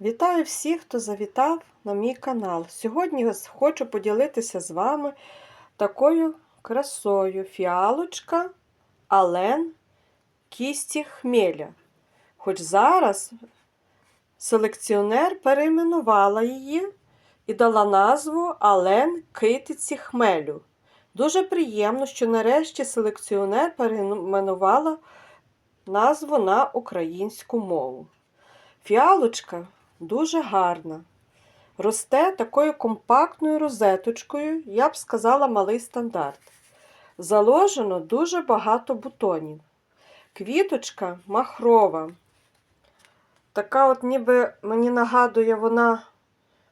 Вітаю всіх, хто завітав на мій канал. Сьогодні хочу поділитися з вами такою красою фіалочка Ален кісті хмеля. Хоч зараз селекціонер перейменувала її і дала назву Ален китиці хмелю. Дуже приємно, що нарешті селекціонер перейменувала назву на українську мову. Фіалочка дуже гарна. Росте такою компактною розеточкою, я б сказала, малий стандарт. Заложено дуже багато бутонів. Квіточка махрова. Така, от ніби мені нагадує вона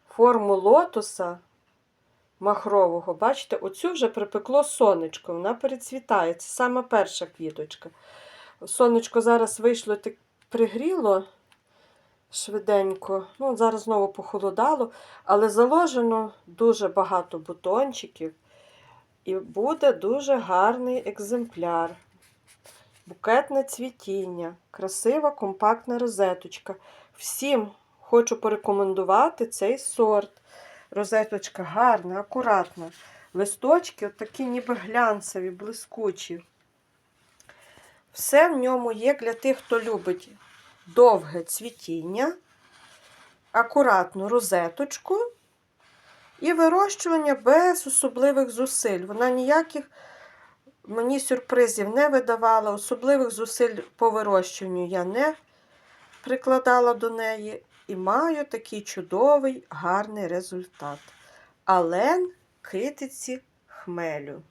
форму лотоса махрового. Бачите, оцю вже припекло сонечко, вона перецвітає. Це саме перша квіточка. Сонечко зараз вийшло, так пригріло швиденько. Ну, Зараз знову похолодало, але заложено дуже багато бутончиків. І буде дуже гарний екземпляр. Букетне цвітіння, красива компактна розеточка. Всім хочу порекомендувати цей сорт. Розеточка гарна, акуратна. Листочки такі ніби глянцеві, блискучі. Все в ньому є для тих, хто любить довге цвітіння, акуратну розеточку і вирощування без особливих зусиль. Вона ніяких мені сюрпризів не видавала, особливих зусиль по вирощуванню я не прикладала до неї і маю такий чудовий, гарний результат. Ален китиці хмелю.